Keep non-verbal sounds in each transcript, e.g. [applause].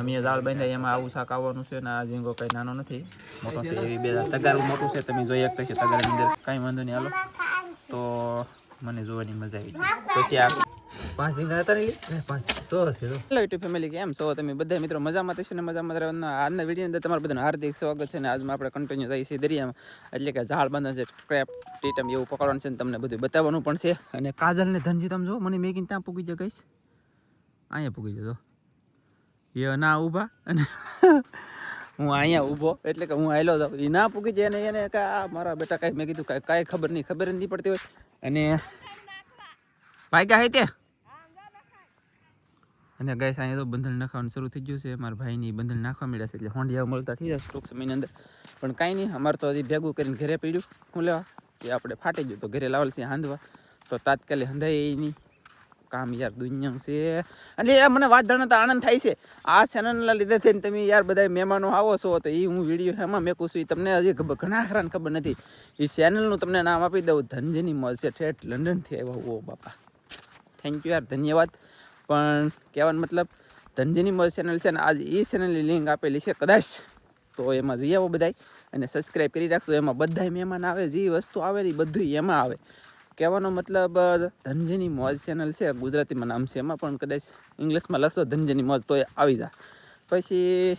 અમે દાળ બાંધ્યા એમાં આવું શાક આવવાનું છે ને આ ઝીંગો કઈ નાનો નથી. મોટો છે, એવી બે તગારું મોટું છે, તમે જોઈ શકતા છો તગારની અંદર. કાંઈ વાંધો નહીં, હાલો. તો મને જોવાની મજા આવી. પછી આ પાંચ ઝીંગા હતા ને લી? એ પાંચ, સો તો તમે બધા મિત્રો મજામાં થશો ને? મજામાં રહેવાના. આજના વીડિયો અંદર તમારું બધાનું હાર્દિક સ્વાગત છે ને આજમાં આપણે કન્ટિન્યુ જઈએ છીએ દરિયામાં. એટલે કે ઝાડ બાંધવાનું છે ક્રેપ ટીટમ એવું પકડવાનું છે ને તમને બધું બતાવવાનું પણ છે. અને કાજલ ને ધનજી તમે જો, મને મેગીને ત્યાં પૂગી જાય ગઈશ અહીંયા પૂગી જતો એ ના ઊભા? અને હું અહીંયા ઊભો એટલે કે હું આયલો જાઉં. એ ના પૂગી જાય એને એને કે આ મારા બેટા કાંઈ મેં કીધું કાંઈ કાંઈ ખબર નહીં ખબર નથી નહીં પડતી હોય. અને ભાઈ હે તે? અને ગાઈસ અહીંયા તો બંધન નાખવાનું શરૂ થઈ ગયું છે. મારા ભાઈની બંધન નાખવા મળ્યા છે એટલે હોંડિયા મળતા થઈ જશે ટૂંક સમયની અંદર. પણ કાંઈ નહીં અમારે તો હજી ભેગું કરીને ઘરે પડ્યું. હું લેવા? કે આપણે ફાટી ગયું તો ઘરે લાવેલ છે હાંધવા. તો તાત્કાલિક હંધાય નહીં. કામ યાર દુનિયા છે. અને યાર મને વાત જાણતા આનંદ થાય છે. આ ચેનલના લીધે થઈને તમે યાર બધા મહેમાનો આવો છો તો એ હું વીડિયો એમાં મેકું છું. એ તમને હજી ઘણા ખરાને ખબર નથી. એ ચેનલનું તમને નામ આપી દઉં. ધનજીની મોજ છે ઠેઠ લંડનથી આવ્યા ઓ બાપા. થેન્ક યુ યાર, ધન્યવાદ. પણ કહેવાનો મતલબ ધનજીની મોજ ચેનલ છે ને આજ એ ચેનલની લિંક આપેલી છે કદાચ. તો એમાં જઈ આવો બધાય અને સબસ્ક્રાઈબ કરી રાખશો એમાં બધાય મહેમાન આવે, જે વસ્તુ આવે એ બધું એમાં આવે. કહેવાનો મતલબ ધનજીની મોજ ચેનલ છે, ગુજરાતીમાં નામ છે એમાં, પણ કદાચ ઇંગ્લિશમાં લખશો ધનજીની મોજ તો એ આવી જા. પછી,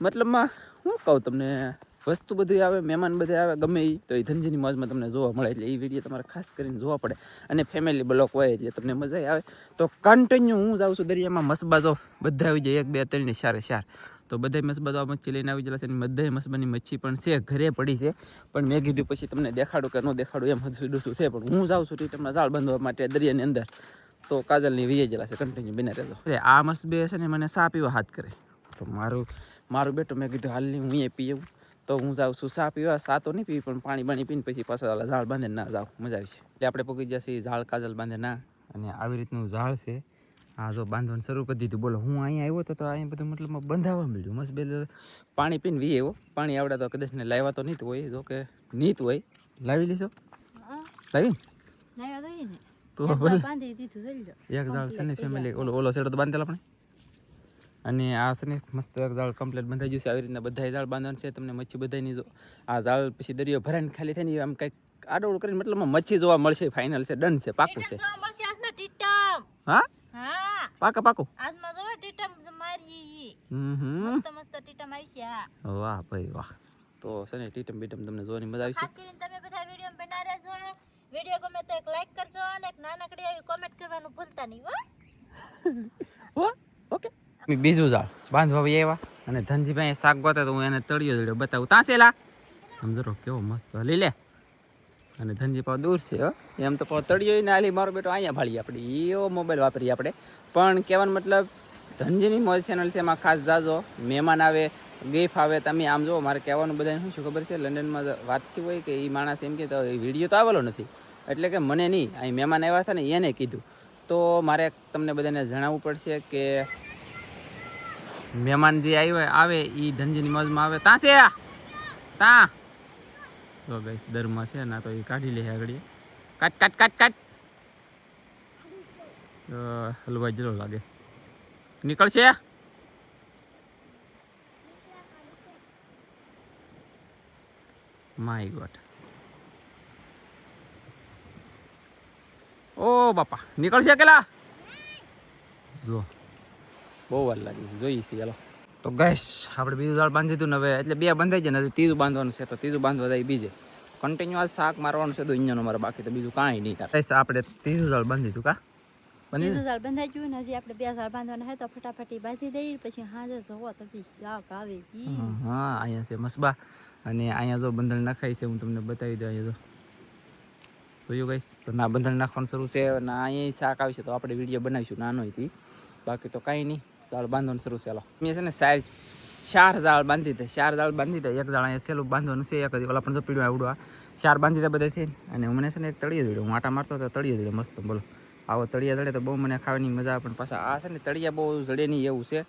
મતલબમાં શું કહું તમને, વસ્તુ બધી આવે, મહેમાન બધા આવે, ગમે એ તો એ ધનજીની મોજમાં તમને જોવા મળે, એટલે એ વીડિયો તમારે ખાસ કરીને જોવા પડે. અને ફેમિલી બ્લોક હોય, એટલે તમને મજા આવે. તો કન્ટિન્યુ હું જાઉં છું દરિયામાં, મસબાજો, બધા આવી જાય, એક, બે, ત્રણ ને ચારે, ચાર. તો બધાય મસબાજો આ મચ્છી લઈને આવી ગયેલા છે અને બધાય મસબાની મચ્છી પણ છે, ઘરે પડી છે. પણ મેં કીધું પછી તમને દેખાડું કે ન દેખાડું એમ હજુ ડૂસું છે, પણ હું જાઉં છું ટીટમના ઝાડ બાંધવા માટે દરિયાની અંદર. તો કાજલની વીએ ગયેલા છે કન્ટિન્યુ બને રહેતો અરે, આ મસબે છે ને, મને સા પીવા હાથ કરે. તો મારું મારું બેટું મેં કીધું હાલની હું એ પીવું. તો હું જાઉં છું સા પીવા, સા તો નહીં પીવી, પણ પાણી બાણી પીને પછી પાછા ઝાડ બાંધે ના જાઉં. મજા આવી છે. એટલે આપણે પગી જશે ઝાડ કાજલ બાંધે ના. અને આવી રીતનું ઝાડ છે. હા જો બાંધવાનું શરૂ કરી દીધું. બોલો હું અહીંયા આવ્યો તો તો અહીંયા બધું મતલબ બંધાવા મળ્યું. મસ્ત બે પાણી પીને વી આવ્યો. પાણી આવડે તો કદાચ ને લાવ્યા તો નહીં હોય જો કે નીત હોય. લાવી લીશો લાવી તો એક ઝાડ છે ને ફેમિલી ઓલો ઓલો સેડો તો બાંધેલા આપણે અને આ છે ને મસ્ત એક ઝાડ કમ્પ્લીટ બંધાઈ ગયું છે. આવી રીતના બધા ઝાડ બાંધવાનું છે. તમને મચ્છી બધાની જો આ ઝાડ પછી દરિયો ભરાઈને ખાલી થાય ને આમ કંઈક આડોડ કરીને મતલબ મચ્છી જોવા મળશે. ફાઇનલ છે. ડન છે. પાકું છે. હા. પાકા પાકું. હમ હમ. વાહ ભાઈ વાહ. તો સને ટીટમ બીટમ તમને જોવાની મજા આવશે. વીડિયો ગમે તો એક લાઈક કરજો અને એક નાનકડી આવી કોમેન્ટ કરવાનું ભૂલતા નહીં હો. [laughs] ઓકે. બીજું ઝાડ બાંધવા આવ્યા. અને ધનજીભાઈ શાક ગોતે તો હું એને તળિયો તળિયો બતાવું. તાસેલા? સમજો કેવો મસ્ત. હલી લે. અને ધનજી પાવ દૂર છે એમ તો પાવ તળિયો ને હાલી મારો બેટો અહીંયા ભાળીએ આપણે. એવો મોબાઈલ વાપરીએ આપણે. પણ કહેવાનો મતલબ, ધનજીની મોજ ચેનલ છે, એમાં ખાસ જાજો. મહેમાન આવે ગીફ આવે, તમે આમ જુઓ, મારે કહેવાનું બધાને શું ખબર છે? લંડનમાં વાત હોય કે એ માણસ એમ કે વીડિયો તો આવેલો નથી. એટલે કે મને નહીં, અહીં મહેમાન આવ્યા હતા ને એને કીધું. તો મારે તમને બધાને જણાવવું પડશે કે મહેમાન જે આવ્યો, આવે એ ધનજીની મોજમાં આવે. ત્યાં છે ત્યાં તો ગઈસ દરમાં છે ના તો એ કાઢી લે આગળ કાટ કાટ કાટ કાટ તો હલવા જરો લાગે નીકળશે માય ગોડ ઓ બાપા નીકળશે કેલા જો બહુ વાર લાગી જોઈ છે ચાલો તો ગેસ આપણે બીજું દાળ બાંધી દીધું ને હવે એટલે બે બંધાઈ જાય ને ત્રીજું બાંધવાનું છે તો ત્રીજું બાંધવા જાય બીજે. કન્ટિન્યુ આ શાક મારવાનું છે તો અહીંયા અમારે બાકી તો બીજું કાંઈ નહીં કરે આપણે ત્રીજું દાળ બાંધી દીધું કા? બીજું ઝાડ બંધાઈ ગયું ને હજી આપણે બે ઝાડ બાંધવાના હોય તો ફટાફટી બાંધી દઈએ પછી હાજર જોવો તો શાક આવે હા, અહીંયા છે મસબા. અને અહીંયા જો બંધણ નાખાય છે હું તમને બતાવી દઉં અહીંયા તો જોયું ગઈશ તો ના બંધણ નાખવાનું શરૂ છે ના અહીંયા શાક આવશે તો આપણે વીડિયો બનાવીશું નાનો હતી બાકી તો કાંઈ નહીં. ઝાડ બાંધવાનું શરૂ ચાલો મેં છે ને ચાર ચાર ઝાડ બાંધી દે ચાર ઝાડ બાંધી દે એક ઝાડ અહીંયા સેલું બાંધવાનું છે, એક ઓલા પણ તો પીડું આવડું આ. ચાર બાંધી દે બધા થઈને. અને મને છે ને એક તળીએ દોડ્યો હું આટા મારતો તો તળીએ દોડ્યો મસ્ત, બોલો. આવો તળિયા દળે તો બહુ મને ખાવાની મજા આવે, પણ પાછા આ છે ને તળિયા બહુ જડે નહીં એવું છે.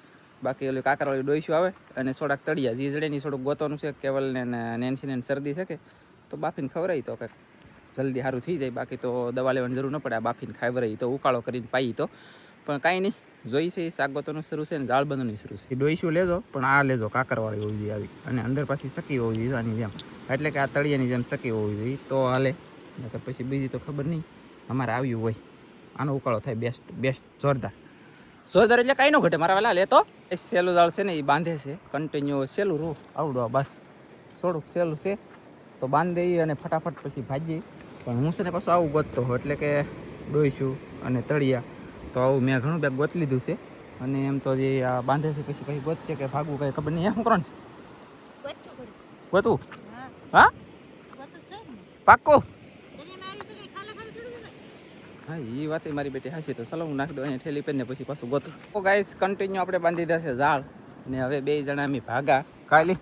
બાકી ઓલી કાકરવાળી ડોઈશું આવે અને થોડાક તળિયા, જે જડે નહીં થોડુંક ગોતવાનું છે કેવલને ને નેન્સીને ને શરદી છે કે, તો બાફીને ખવરાય તો કંઈક. જલ્દી સારું થઈ જાય, બાકી તો દવા લેવાની જરૂર ન પડે, આ બાફીને ખવડાવી તો ઉકાળો કરીને પાઈ તો. પણ કાંઈ નહીં જોઈ છે એ શાક ગોતવાનું શરૂ છે ને દાળ બંધનું શરૂ છે. એ ડોઈશું લેજો પણ આ લેજો કાકરવાળી હોવી જોઈએ આવી. અને અંદર પાછી સકી હોવી જોઈએ આની જેમ. એટલે કે આ તળિયાની જેમ સકી હોવી જોઈએ. તો હાલે. નકર પછી બીજી તો ખબર નહીં. અમારે આવ્યું હોય. આનો ઉકાળો થાય બેસ્ટ બેસ્ટ જોરદાર. જોરદાર એટલે કાંઈ ન ઘટે. મારા વેલા લેતો એ સેલું દાળ છે ને એ બાંધે છે. કન્ટિન્યુ સેલું રો આવડો બસ. થોડુંક સેલું છે. તો બાંધી અને ફટાફટ પછી ભાજીએ. પણ હું છે ને પાછું આવું ગોતતો હોઉં. એટલે કે ડોઈશું અને તળિયા. તો આવું મેં ઘણું બેગ ગોત લીધું છે. અને એમ તો જે આ બાંધે છે પછી કંઈ ગોતશે કે ભાગવું કંઈ ખબર નહીં. શું કરવાનું છે? ગોતવું હા. ને. પાક્કો. હા એ વાત મારી બેટી હાસી તો ચાલો હું નાખી દઉં અહીંયા ઠેલી પહેરીને પછી પાછું ગોતું. તો ગાઈસ કન્ટિન્યુ આપણે બાંધી દીધા છે ઝાડ. અને હવે બે જણા અમે ભાગા. કાલી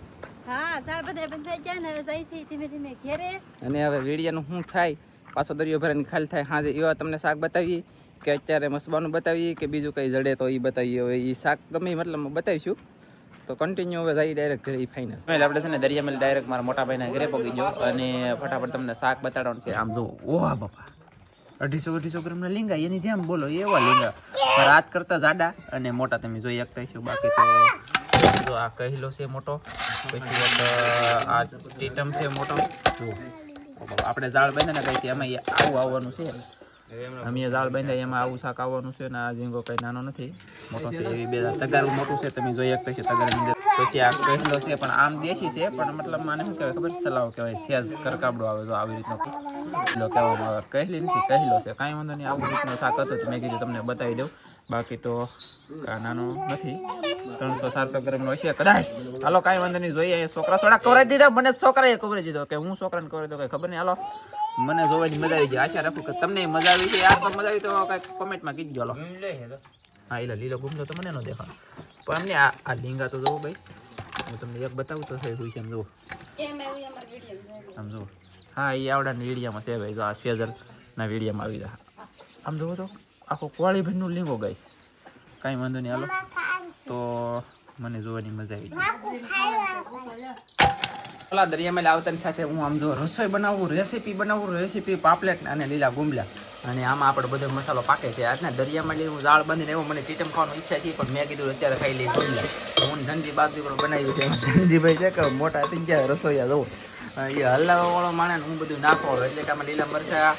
હા ઝાડ બધા બંધ થઈ ગયા ને હવે જાય છે ધીમે ધીમે ઘેરે. અને હવે વેડિયાનું શું થાય? પાછો દરિયો ભરાઈને ખાલી થાય. હાજે એવા તમને શાક બતાવીએ. કે અત્યારે મસબાનું બતાવીએ કે બીજું કંઈ જડે તો એ બતાવીએ. હવે એ શાક ગમે મતલબ બતાવીશું. તો કન્ટિન્યુ હવે જઈ ડાયરેક્ટ ઘરે ફાઇનલ એટલે આપણે છે ને દરિયામાં ડાયરેક્ટ મારા મોટા ભાઈના ઘરે પગી ગયો અને ફટાફટ તમને શાક બતાડવાનું છે. આમ જો, ઓહા બાપા. અઢીસો અઢીસો ગ્રામના લીંગા, એની જેમ બોલો, એવા લીંગા. રાત કરતા જાડા અને મોટા તમે જોઈ શકતા છો બાકી તો જો આ કહેલો છે મોટો, પછી આ ટીટમ છે મોટો. આપણે ઝાડ બાંધે ને પછી અમે આવું આવવાનું છે. અમે ઝાડ બાંધ્યા એમાં આવું શાક આવવાનું છે ને આ ઝીંગો કઈ નાનો નથી. મોટો છે, એવી બે તગારું મોટું છે, તમે જોઈ શકતા છે તગારની પછી આ કહેલો છે, પણ આમ દેશી છે, પણ મતલબ માને શું કહેવાય ખબર? સલાવ કહેવાય. સેજ કરકાબડો આવે તો આવી રીતનો. પહેલો કહેવામાં આવે કહેલી નથી, કહેલો છે. કાંઈ વાંધો નહીં, આવું રીતનો શાક હતો મેં કીધું તમને બતાવી દઉં. બાકી તો આ નાનો નથી. ત્રણસો ચારસો ગ્રામનો હશે કદાચ. હાલો, કાંઈ વાંધો નહીં, જોઈએ. છોકરા થોડા કવરેજ દીધા. મને છોકરાએ કવરેજ દીધો. કે હું છોકરાને કવરાઈ દો કઈ ખબર નહીં. હાલો. મને જોવાની મજા આવી ગઈ. આશા રાખું કે તમને મજા આવી છે. યાર તો મજા આવી તો કંઈક કોમેન્ટમાં કીધજો હાલો હા એટલે લીલો ગુમતો તો મને ન દેખાય. પણ અમને આ આ લીંગા તો જોવો ભાઈ. હું તમને એક બતાવું તો થઈ છે એમ જુઓ આમ જુઓ હા એ આવડાની વીડિયામાં છે ભાઈ. જો આ સેઝરના વીડિયામાં આવી રહ્યા આમ જુઓ તો આખો કોળી ભાઈનું લીંગો ગઈશ. કાંઈ વાંધો નહીં હાલો. તો મને જોવાની મજા આવી ઓલા દરિયામાં આવતાની સાથે હું આમ જો રસોઈ બનાવું રેસીપી બનાવું રેસીપી પાપલેટ અને લીલા ગુમલા અને આમાં આપણે બધો મસાલો પાકે છે. આજના દરિયામાં લઈ હું દાળ બાંધીને એવું મને ટીચમ ખાવાની ઈચ્છા છે, પણ મેં કીધું અત્યારે ખાઈ લઈ ગુમલા હું ધનજી બાજુ પણ બનાવ્યું છે. ધનજીભાઈ છે કે મોટા થઈ ગયા રસોઈયા જવું. એ હલાવાવાળો માણે હું બધું નાખો. એટલે કે આમાં લીલા મરચા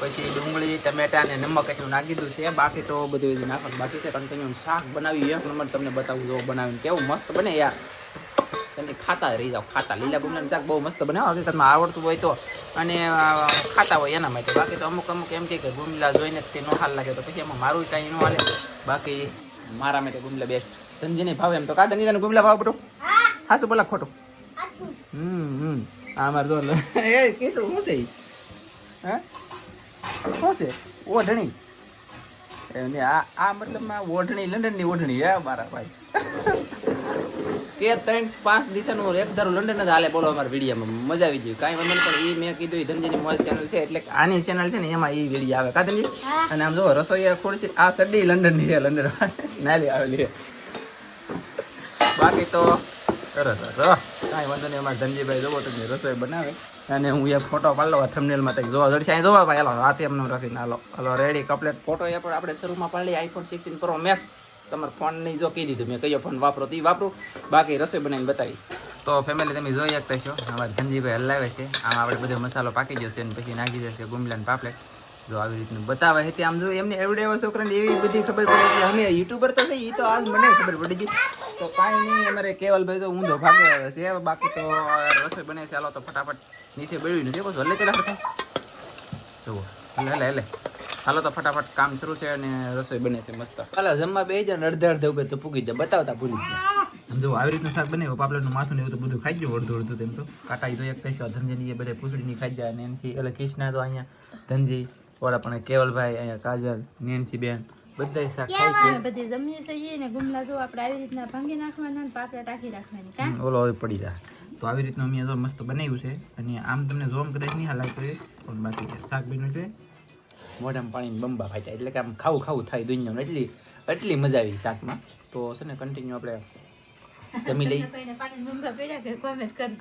પછી ડુંગળી ટમેટા અને નમક એટલું નાખી દીધું છે. બાકી તો બધું હજી નાખવાનું બાકી છે. કન્ટિન્યુ શાક બનાવ્યું એક નંબર તમને બતાવું જો બનાવીને કેવું મસ્ત બને યાર. તમે ખાતા રહી જાઓ. ખાતા. લીલા ગુમલાનું શાક બહુ મસ્ત બનાવો હકીકતમાં આવડતું હોય તો. અને ખાતા હોય એના માટે. બાકી તો અમુક અમુક એમ કે ગુમલા જોઈને જ તે નો હાલ લાગે. તો પછી એમાં મારું કાંઈ ન હાલે. બાકી મારા માટે ગુમલા બેસ્ટ સમજીને ભાવે એમ તો. કાઢે નહીં ગુમલા ભાવ બધું? હા શું બોલા ખોટું. હમ હમ. આ મારે જો. [laughs] એ કીધું શું છે? હા? શું છે? ઓઢણી. અને આ આ મતલબમાં ઓઢણી લંડનની ઓઢણી હે મારા ભાઈ. [laughs] કે ત્રણ પાંચ દિવસનું એક ધારું લંડન જ હાલે બોલો અમારા વિડીયોમાં. મજા આવી ગઈ. કાંઈ વાંધો પણ એ મેં કીધું એ ધનજીની મોજ ચેનલ છે એટલે કે આની ચેનલ છે ને એમાં એ વીડિયો આવે. કા ધનજી? અને આમ જો રસોઈ ખુરશી આ સડી લંડનની છે લંડન. [laughs] નાલી આવેલી છે બાકી તો સરસ સરસ કાંઈ વાંધો નહીં, અમારા ધનજીભાઈ જોવો તો રસોઈ બનાવે. અને હું એ ફોટો પાડલો થમનેલમાં તક જોવા જડશે. અહીં જોવા ભાઈ, હાલો, હાથે એમને રાખીને હાલો હાલો રેડી કપલેટ ફોટો એ પણ આપણે શરૂમાં પાડી આઈફોન સિક્સટીન પ્રો મેક્સ તમારા ફોન નહીં જો કહી દીધું મેં, કયો ફોન વાપરો તો વાપરું. બાકી રસોઈ બનાવીને બતાવી. તો ફેમિલી તમે જોઈ શકતા છો અમારા ધનજીભાઈ હલાવે છે. આમાં આપણે બધો મસાલો પાકી જશે અને પછી નાખી જશે ગુમલા પાપલેટ. જો આવી રીતનું બતાવે છે. આમ જો એમને એવડે એવા છોકરાને એવી બધી ખબર પડે કે અમે યુટ્યુબર તો છે એ તો આજ મને ખબર પડી ગઈ. તો કાંઈ નહીં, અમારે કેવલભાઈ તો ઊંધો ભાગે છે. બાકી તો રસોઈ બને છે. હાલો તો ફટાફટ નીચે બળ્યું નથી બસ હલે તેલા હતા જુઓ. હલે હલે હલે. હાલો તો ફટાફટ કામ શરૂ છે અને રસોઈ બને છે મસ્ત. હાલો, જમવા બે જાય ને અડધે અડધે ઉપર તો પૂગી જાય બતાવતા ભૂલી ગયા. જો આવી રીતનું શાક બને પાપલેટનું માથું ને એવું તો બધું ખાઈ ગયું, અડધું અડધું તેમ તો. કાકા તો એક કહીશું ધનજીની એ બધા પૂછડીની ખાઈ જાય અને એનસી એટલે કૃષ્ણા તો અહીંયા ધનજી ઓલા પણ કેવલભાઈ અહીંયા કાજલ નેન્સી બેન બધા શાક ખાય છે. બધી જમીએ છીએ ને ગુમલા જો આપણે આવી રીતના ભાંગી નાખવાના ને પાપડા ટાંકી રાખવાની કા? ઓલો હવે પડી જાય. તો આવી રીતનું અમે જો મસ્ત બનાવ્યું છે. અને આમ તમને જોમ કદાચ નહીં હાલ લાગતું હોય પણ બાકી શાક બન્યું છે. મોઢામાં પાણીની બંબા ફાટ્યા એટલે કે આમ ખાવું ખાવું થાય દુનિયામાં. એટલી એટલી મજા આવી શાકમાં. તો છે ને કન્ટિન્યુ આપણે જમી લઈ.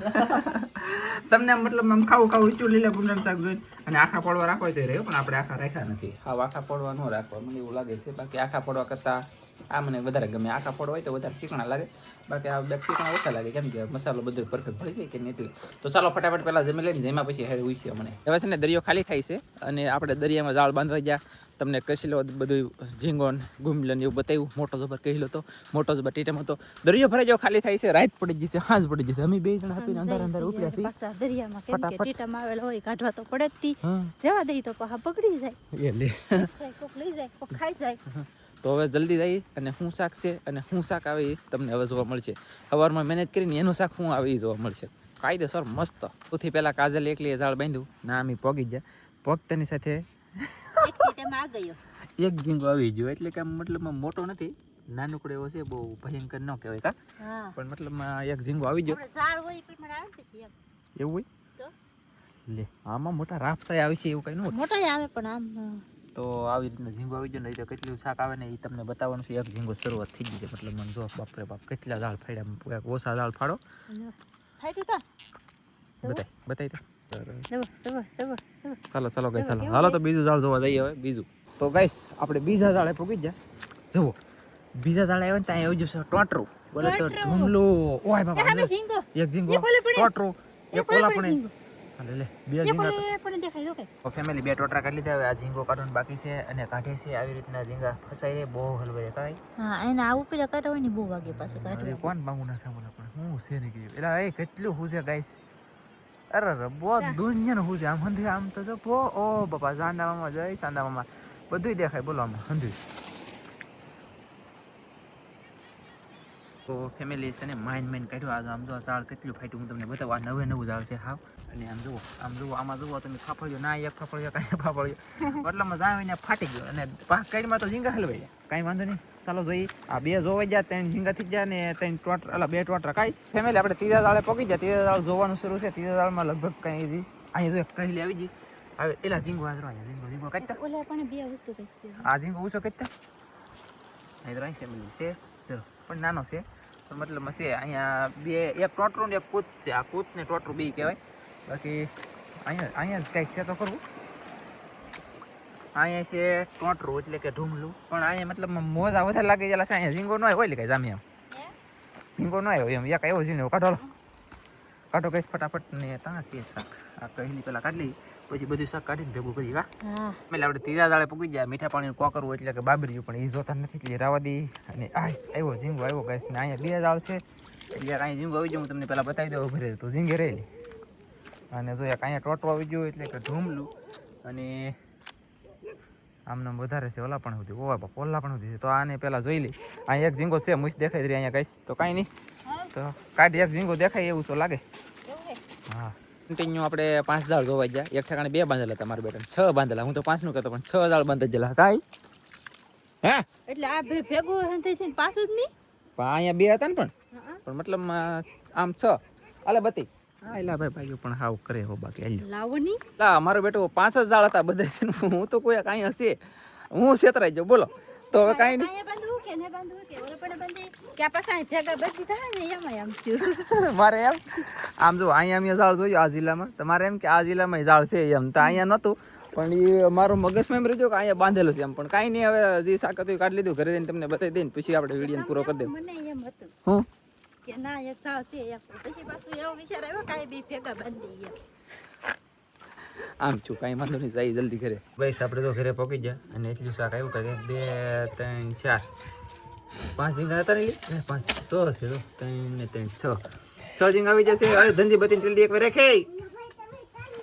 [laughs] તમને મતલબ આમ ખાવું ખાવું ઈચ્છું લીલા ગુંડાનું શાક જોઈને અને આખા પડવા રાખવા તો રહ્યો પણ આપણે આખા રાખ્યા નથી. હા આખા પડવા ન રાખવા મને એવું લાગે છે. બાકી આખા પડવા કરતાં આ મને વધારે ગમે. આખા પડવા હોય તો વધારે શીકણા લાગે. બાકી આ બે શીકણા ઓછા લાગે કેમ કે મસાલો બધો પરફેક્ટ ભળી જાય કે નહીં એટલે. તો ચાલો ફટાફટ પહેલાં જમી લઈને જેમાં પછી હેડ ઉઈશે મને. હવે છે ને દરિયો ખાલી થાય છે અને આપણે દરિયામાં જાળ બાંધવા ગયા. તમને કશીલો બધું ઝીંગોન ગુમલન ગુમલો એવું બતાવ્યું? મોટો જબર કહેલો હતો મોટો જબર ટીટમ હતો દરિયો ભરાઈ જાવ ખાલી થાય છે રાત પડી જશે હાંજ પડી જશે. અમે બે જણા આપીને અંદર અંદર ઉપડ્યા છીએ. દરિયામાં કેમ કે ટીટમ આવેલો હોય કાઢવા તો પડે જ જવા દઈ તો પાહા પકડી જાય. એ લે. કોક લઈ જાય કોક ખાઈ જાય. તો હવે જલ્દી જઈ અને શું શાક છે અને શું શાક આવે એ તમને હવે જોવા મળશે. સવારમાં મહેનત કરીને એનું શાક શું આવે એ જોવા મળશે. કાયદેસર મસ્ત. સૌથી પહેલાં કાજલ એકલી ઝાડ બાંધ્યું. ના અમે પોગી ગયા. પોગતાની સાથે એક ઝીંગો આવી ગયો એટલે કે મતલબમાં મોટો નથી. નાનકડો એવો છે બહુ ભયંકર ન કહેવાય કા. પણ મતલબમાં એક ઝીંગો આવી ગયો. એવું હોય? લે આમાં મોટા રાફસાય આવી છે એવું કઈ ન મોટા આવે પણ આમ તો આવી રીતના ઝીંગો આવી જાય ને તો કેટલું શાક આવે ને એ તમને બતાવવાનું છે. એક ઝીંગો શરૂઆત થઈ ગઈ છે. મતલબ મને જો બાપરે બાપ કેટલા દાળ ફાડ્યા. ઓછા દાળ ફાડો. બતાય દબો ચાલો ચાલો ગઈ ચાલો. હાલો તો બીજું ઝાડ જોવા જઈએ હવે બીજું. તો ગાઈસ આપણે બીજા ઝાડે પૂગી ગયા. જુઓ બીજા ઝાડે આવ્યો ને ત્યાં આવી જશે ટોટરો. બોલે તો. ઢુમલો ઓય બાબા ઝીંગો. એક ઝીંગો. ટોટરું. એક ઓલા પણ. હાલે લે બે ઝીંગા પણ દેખાય કઈ ફેમિલી બે ટોટરા કાઢી લીધા હવે આ ઝીંગો કાઢવાનું બાકી છે અને કાઢે છે આવી રીતના ઝીંગા ફસાઈ જાય બહુ હલવે કાંઈ. હા એને આવું પેલા કાઢવાની હોય ને બહુ વાગે પાસે કાઢે કોણ બાંગુ નાખે બોલા પણ. હું છે ને કે એલા એ કેટલું હું છે ગાઈસ અરે અરે બહુ દુનિયાનું હું છે? આમ હંધ્યું આમ તો જો બહુ ઓ બાપા ચાંદા મામા જય ચાંદા મામા બધુંય દેખાય બોલો આમાં હંધ્યું તો ફેમિલી છે ને માઇન માઇન કાઢ્યું. આજે આમ જો આ ઝાડ કેટલું ફાટ્યું હું તમને બતાવું. આ નવે નવું ઝાડ છે હાવ. અને આમ જુઓ આમ જુઓ આમાં જુઓ તમે ફાફળ્યો ના એક ફાફળ્યો કાંઈ ફાફળ્યો. [laughs] એટલામાં જાવીને ફાટી ગયો. અને પાક કાઢીમાં તો ઝીંગા હલવાઈ કાંઈ વાંધો નહીં. ચાલો જોઈએ. આ બે જોવાઈ જાય ત્રણ ઝીંગા થઈ ગયા ને ત્રણ ટોટ એટલે બે ટોટ રખાય ફેમિલી આપણે ત્રીજા દાળે પહોંચી જાય ત્રીજા દાળ જોવાનું શરૂ છે. ત્રીજા દાળમાં લગભગ કંઈ જી અહીંયા જો લે આવી ગઈ હવે એલા ઝીંગો હાજરો અહીંયા ઝીંગો ઝીંગો કાઢતા ઓલા પણ બે વસ્તુ કઈ આ ઝીંગો ઊંચો કાઢતા અહીં ફેમિલી છે. ચલો પણ નાનો છે. પણ મતલબ છે અહીંયા બે એક ટોટરું ને એક કૂત છે. આ કૂત ને ટોટરું બે કહેવાય. બાકી અહીંયા અહીંયા જ કંઈક છે તો કરવું અહીંયા છે ટોટરું એટલે કે ઢૂમલું. પણ અહીંયા મતલબ મોજા વધારે લાગે છે અહીંયા ઝીંગો ન હોય એટલે કઈ જામી એમ. ઝીંગો ન આવ્યો એમ. એક એવો ઝીંગો કાઢો કાઢો કઈ ફટાફટ ને ત્યાં છે શાક. આ કહેલી પેલા કાઢી પછી બધું શાક કાઢીને ભેગું કરી હા. એટલે આપણે ત્રીજા દાડે પૂગી ગયા મીઠા પાણી કોકરવું એટલે કે બાબર્યું પણ એ જોતા નથી એટલે રાવા દી. અને આ આવ્યો ઝીંગો આવ્યો ગેસ ને અહીંયા બે દાળ છે. એટલે અહીંયા ઝીંગો આવી જાય હું તમને પહેલાં બતાવી દઉં ઘરે તો ઝીંગે રહેલી. અને જો એક અહીંયા ટોટો આવી ગયો એટલે કે ઢૂમલું. અને આમને આમ વધારે છે ઓલા પણ સુધી. ઓવા બાપ ઓલા પણ સુધી તો આને પહેલાં જોઈ લઈ અહીંયા એક ઝીંગો છે મુશ દેખાઈ રહી અહીંયા કહીશ તો કાંઈ નહીં. તો કાઢી એક ઝીંગો દેખાય એવું તો લાગે. હા. કન્ટિન્યુ આપણે પાંચ દાળ જોવા ગયા. એક ઠેકાણે બે બાંધેલા તમારા બેટા છ બાંધેલા. હું તો પાંચનું કહેતો પણ છ દાળ બાંધેલા કાંઈ? હા? એટલે આ ભે- ભેગું હંતે થઈને પાછું જ નહીં? પણ અહીંયા બે હતા ને પણ. પણ મતલબમાં આમ છ. અલે બતી. એલા ભાઈ ભાઈઓ પણ હાવ કરે હો બાકી હાલ્યો. લાવો લા મારો બેટો પાંચ જ જાળ હતા બધા હું તો કોઈ કાંઈ હશે. હું છેતરાઈ જાઉં બોલો. તો હવે કાંઈ નહીં. અહીંયા કે ને બાંધવું કે? ઓલા પણ બાંધી કે આ ભેગા બધી થાય ને એમાં આમ થયું. [laughs] મારે એમ? આમ જો અહીંયા અમે ઝાડ જોયું આ જિલ્લામાં. તમારે એમ કે આ જિલ્લામાં ઝાડ છે એમ. તો અહીંયા નહોતું. પણ એ મારો મગજમાં એમ રહ્યો કે અહીંયા બાંધેલું છે એમ. પણ કાંઈ નહીં હવે જે સાકત કાઢી લીધું ઘરે જઈને તમને બતાવી દઈને પછી આપણે વીડિયો પૂરો કરી દે મને એમ હતું. હું? કે ના એક સાવ છે એમ પછી પાછું એવો વિચાર આવ્યો કાંઈ બી ભેગા બાંધી એમ આમ છું કાંઈ વાંધો નહીં જાય જલ્દી ઘરે. બસ આપણે તો ઘરે પહોંચી ગયા અને એટલું શાક આવ્યું કે બે ત્રણ ચાર. પાંચ ઝીંગા હતા ને? પાંચ છ છે તો. ત્રણ ને ત્રણ છ. છ ઝીંગા આવી જશે. હવે ધંધી બધી જલ્દી એક વાર રાખે.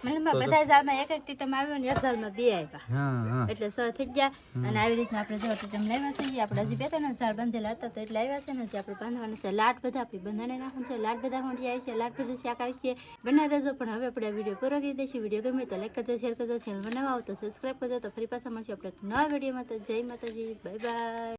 મહિનામાં બધા ઝાડમાં એક એક ટીટમ આવ્યો ને એક ઝાડમાં બે આવ્યા એટલે સ થઈ ગયા. અને આવી રીતના આપણે જો ટીટમ લાવ્યા છે આપણે હજી બે ત્રણ ઝાડ બંધેલા હતા તો એટલે આવ્યા છે ને હજી આપણે બાંધવાના છે. લાટ બધા આપી બંધાને નાખવાનું છે. લાટ બધા હોંડી આવી છે લાટ બધા શાક આવી છે. બનાવી દેજો પણ હવે આપણે વીડિયો પૂરો કરી દઈશું. વીડિયો ગમે તો લાઈક કરજો શેર કરજો ચેનલ બનાવો તો સબસ્ક્રાઈબ કરજો તો ફરી પાછા મળશે આપણે નવા વિડીયોમાં. તો જય માતાજી બાય બાય